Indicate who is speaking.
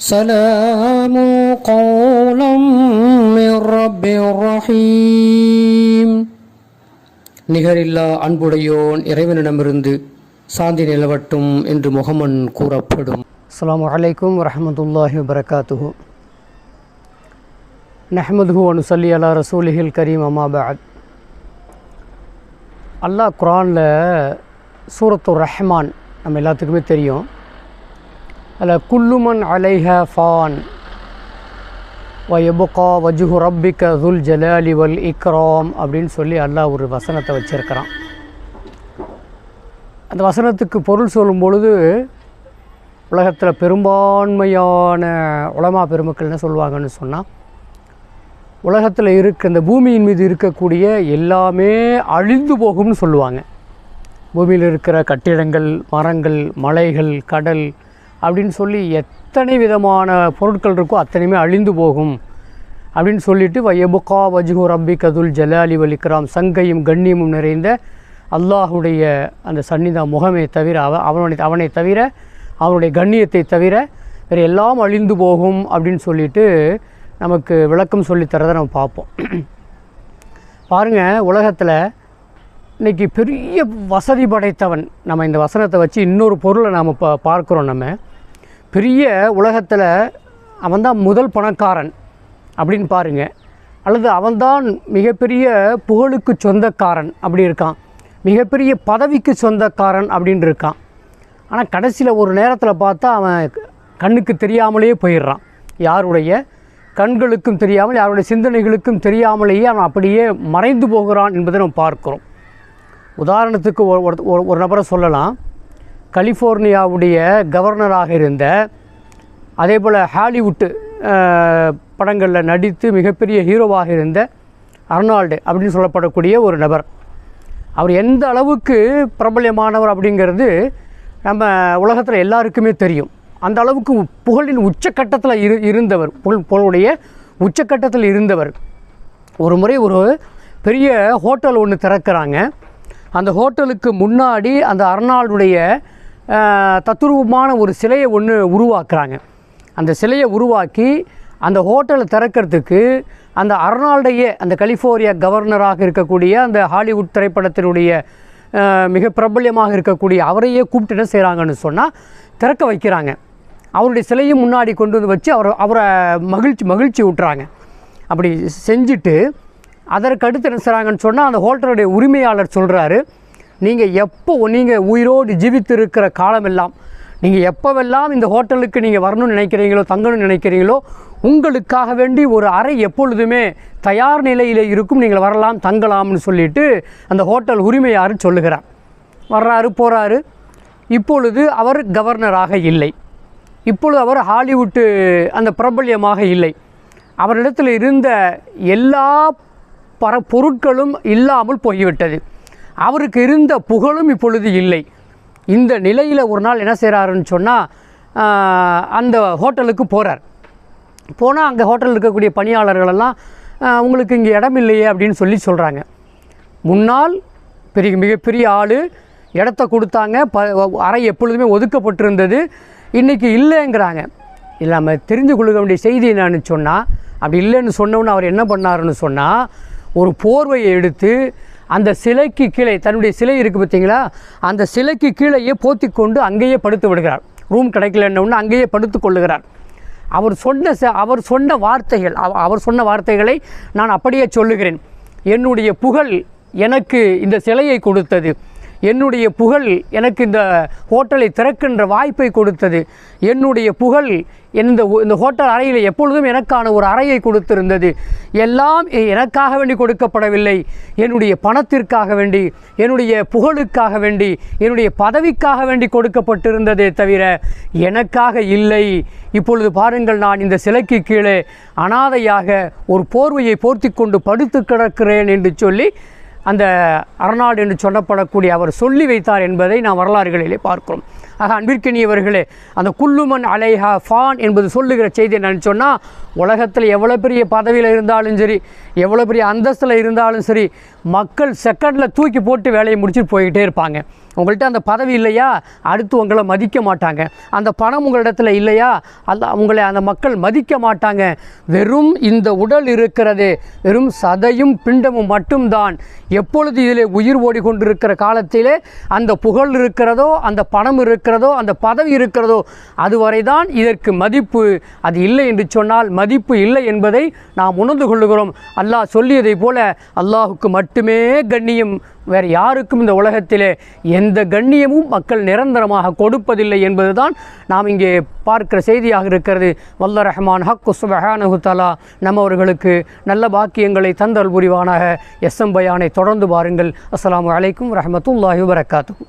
Speaker 1: سلام قولا من رب رحيم நிகரில்லா அன்புடையோன் இறைவனிடமிருந்து சாந்தி நிலவட்டும் என்று முகமன் கூறப்படும் அஸ்லாம் வலைக்கும் வரமத்துல்லாஹி வபரகாத்துஹு நஹமதுஹு அனுசல்லி அலா ரசூலிஹில் கரீம் அமாபாத் அல்லாஹ் குரானில் சூரத்து ரஹ்மான் நம்ம எல்லாத்துக்குமே தெரியும் அதில் குல்லுமன் அலைஹ ஃபான். வயபுகா வஜுஹு ரப்பிக்க துல் ஜலாலி வல் இக்ராம் அப்படின்னு சொல்லி அல்லாஹ் ஒரு வசனத்தை வச்சுருக்கிறான். அந்த வசனத்துக்கு பொருள் சொல்லும் பொழுது உலகத்தில் பெரும்பான்மையான உலமா பெருமக்கள் என்ன சொல்லுவாங்கன்னு சொன்னால் உலகத்தில் இருக்க இந்த பூமியின் மீது இருக்கக்கூடிய எல்லாமே அழிந்து போகும்னு சொல்லுவாங்க. பூமியில் இருக்கிற கட்டிடங்கள் மரங்கள் மலைகள் கடல் அப்படின்னு சொல்லி எத்தனை விதமான பொருட்கள் இருக்கோ அத்தனையுமே அழிந்து போகும். அப்படின்னு சொல்லிட்டு வையபுக்கா வஜ்ஹூ ரப்பி கதுல் ஜலாலி வலிக்ராம் சங்கையும் கண்ணியமும் நிறைந்த அல்லாஹுடைய அந்த சன்னிதா முகமே தவிர அவ அவனுடைய அவனை தவிர அவனுடைய கண்ணியத்தை தவிர வேறு எல்லாம் அழிந்து போகும் அப்படின்னு சொல்லிட்டு நமக்கு விளக்கம் சொல்லித்தரதை நம்ம பார்ப்போம். பாருங்கள் உலகத்தில் இன்றைக்கி பெரிய வசதி படைத்தவன் நம்ம இந்த வசனத்தை வச்சு இன்னொரு பொருளை நாம் பா பார்க்குறோம் நம்ம. பெரிய உலகத்தில் அவன்தான் முதல் பணக்காரன் அப்படின்னு பாருங்கள் அல்லது அவன்தான் மிகப்பெரிய புகழுக்கு சொந்தக்காரன் அப்படி இருக்கான். மிகப்பெரிய பதவிக்கு சொந்தக்காரன் அப்படின்னு இருக்கான். ஆனால் கடைசியில் ஒரு நேரத்தில் பார்த்தா அவன் கண்ணுக்கு தெரியாமலேயே போயிடுறான். யாருடைய கண்களுக்கும் தெரியாமல் யாருடைய சிந்தனைகளுக்கும் தெரியாமலேயே அவன் அப்படியே மறைந்து போகிறான் என்பதை நம்ம பார்க்குறோம். உதாரணத்துக்கு ஒரு ஒரு ஒரு நபரை சொல்லலாம். கலிஃபோர்னியாவுடைய கவர்னராக இருந்த அதே போல் ஹாலிவுட்டு படங்களில் நடித்து மிகப்பெரிய ஹீரோவாக இருந்த அர்னால்டு அப்படின்னு சொல்லப்படக்கூடிய ஒரு நபர். அவர் எந்த அளவுக்கு பிரபல்யமானவர் அப்படிங்கிறது நம்ம உலகத்தில் எல்லாருக்குமே தெரியும். அந்த அளவுக்கு புகழின் உச்சக்கட்டத்தில் இரு இருந்தவர் புகழ் புகழுடைய உச்சக்கட்டத்தில் இருந்தவர். ஒரு முறை ஒரு பெரிய ஹோட்டல் ஒன்று திறக்கிறாங்க. அந்த ஹோட்டலுக்கு முன்னாடி அந்த அர்னால்டுடைய தத்துருவமான ஒரு சிலையை ஒன்று உருவாக்குறாங்க. அந்த சிலையை உருவாக்கி அந்த ஹோட்டலை திறக்கிறதுக்கு அந்த அர்னால்டையே அந்த கலிஃபோர்னியா கவர்னராக இருக்கக்கூடிய அந்த ஹாலிவுட் திரைப்படத்தினுடைய மிக பிரபல்யமாக இருக்கக்கூடிய அவரையே கூப்பிட்டு என்ன செய்கிறாங்கன்னு சொன்னால் திறக்க வைக்கிறாங்க. அவருடைய சிலையும் முன்னாடி கொண்டு வந்து வச்சு அவரை அவரை மகிழ்ச்சி மகிழ்ச்சி விட்டுறாங்க அப்படி செஞ்சுட்டு அதற்கு அடுத்து என்ன செய்கிறாங்கன்னு சொன்னால் அந்த ஹோட்டலுடைய உரிமையாளர் சொல்கிறாரு நீங்கள் எப்போ நீங்கள் உயிரோடு ஜீவித்து இருக்கிற காலமெல்லாம் நீங்கள் எப்போவெல்லாம் இந்த ஹோட்டலுக்கு நீங்கள் வரணும்னு நினைக்கிறீங்களோ தங்கணும்னு நினைக்கிறீங்களோ உங்களுக்காக வேண்டி ஒரு அறை எப்பொழுதுமே தயார் நிலையில் இருக்கும். நீங்கள் வரலாம் தங்கலாம்னு சொல்லிட்டு அந்த ஹோட்டல் உரிமையார் சொல்லுகிறார். வர்றாரு போகிறாரு இப்பொழுது அவர் கவர்னராக இல்லை. இப்பொழுது அவர் ஹாலிவுட்டு அந்த பிரபல்யமாக இல்லை. அவரிடத்தில் இருந்த எல்லா பர பொருட்களும் இல்லாமல் போய்விட்டது. அவருக்கு இருந்த புகழும் இப்பொழுது இல்லை. இந்த நிலையில் ஒரு நாள் என்ன செய்கிறாருன்னு சொன்னால் அந்த ஹோட்டலுக்கு போகிறார் போனால் அங்கே ஹோட்டலில் இருக்கக்கூடிய பணியாளர்களெல்லாம் உங்களுக்கு இங்கே இடம் இல்லையே அப்படின்னு சொல்லி சொல்கிறாங்க முன்னால் பெரிய மிகப்பெரிய ஆள் இடத்த கொடுத்தாங்க. ப அறை எப்பொழுதுமே ஒதுக்கப்பட்டிருந்தது. இன்றைக்கி இல்லைங்கிறாங்க. இல்லை நம்ம தெரிஞ்சு கொள்ள வேண்டிய செய்தி என்னன்னு சொன்னால் அப்படி இல்லைன்னு சொன்னோன்னு அவர் என்ன பண்ணாருன்னு சொன்னால் ஒரு போர்வையை எடுத்து அந்த சிலைக்கு கீழே தன்னுடைய சிலை இருக்குது பார்த்தீங்களா? அந்த சிலைக்கு கீழேயே போத்தி கொண்டு அங்கேயே படுத்து விடுகிறார். ரூம் கிடைக்கலன்னு அங்கேயே படுத்து கொள்ளுகிறார். அவர் சொன்ன அவர் சொன்ன வார்த்தைகள் அவர் சொன்ன வார்த்தைகளை நான் அப்படியே சொல்லுகிறேன். என்னுடைய புகழ் எனக்கு இந்த சிலையை கொடுத்தது. என்னுடைய புகழ் எனக்கு இந்த ஹோட்டலை திறக்கின்ற வாய்ப்பை கொடுத்தது. என்னுடைய புகழ் இந்த இந்த ஹோட்டல் அறையில் எப்பொழுதும் எனக்கான ஒரு அறையை கொடுத்திருந்தது. எல்லாம் எனக்காக வேண்டி கொடுக்கப்படவில்லை. என்னுடைய பணத்திற்காக வேண்டி என்னுடைய புகழுக்காக வேண்டி என்னுடைய பதவிக்காக வேண்டி கொடுக்கப்பட்டிருந்ததே தவிர எனக்காக இல்லை. இப்பொழுது பாருங்கள் நான் இந்த சிலைக்கு கீழே அனாதையாக ஒரு போர்வையை போர்த்தி கொண்டு படுத்து கிடக்கிறேன் என்று சொல்லி அந்த அர்னால்டு என்று சொல்லப்படக்கூடிய அவர் சொல்லி வைத்தார் என்பதை நாம் வரலாறுகளிலே பார்க்கிறோம். ஆக அன்பிற்கினியவர்களே அந்த குல்லுமன் அலைஹா ஃபான் என்பது சொல்லுகிற செய்தி என்னன்னு சொன்னால் உலகத்தில் எவ்வளோ பெரிய பதவியில் இருந்தாலும் சரி எவ்வளோ பெரிய அந்தஸ்தில் இருந்தாலும் சரி மக்கள் செகண்டில் தூக்கி போட்டு வேலையை முடிச்சுட்டு போய்கிட்டே இருப்பாங்க. உங்கள்கிட்ட அந்த பதவி இல்லையா? அடுத்து உங்களை மதிக்க மாட்டாங்க. அந்த பணம் உங்களிடத்தில் இல்லையா? அந்த உங்களை அந்த மக்கள் மதிக்க மாட்டாங்க. வெறும் இந்த உடல் இருக்கிறது வெறும் சதையும் பிண்டமும் மட்டும்தான். எப்பொழுது இதிலே உயிர் ஓடிக்கொண்டிருக்கிற காலத்திலே அந்த புகழ் இருக்கிறதோ அந்த பணம் இருக்கிறதோ அந்த பதவி இருக்கிறதோ அதுவரை தான் இதற்கு மதிப்பு. அது இல்லை என்று சொன்னால் மதிப்பு இல்லை என்பதை நாம் உணர்ந்து கொள்ளுகிறோம். அல்லாஹ் சொல்லியதை போல அல்லாஹுக்கு மட்டுமே கண்ணியம். வேறு யாருக்கும் இந்த உலகத்திலே எந்த கண்ணியமும் மக்கள் நிரந்தரமாக கொடுப்பதில்லை என்பதுதான் நாம் இங்கே பார்க்கிற செய்தியாக இருக்கிறது. வல்ல ரஹ்மான் ஹக்கு சுபஹானஹு தலா நம்மவர்களுக்கு நல்ல பாக்கியங்களை தந்தல் புரிவானாக. எஸ் எம் பயானை தொடர்ந்து பாருங்கள். அஸ்லாம் அலைக்கும் வரஹ்மத்துல்லாஹி வரகாத்துஹு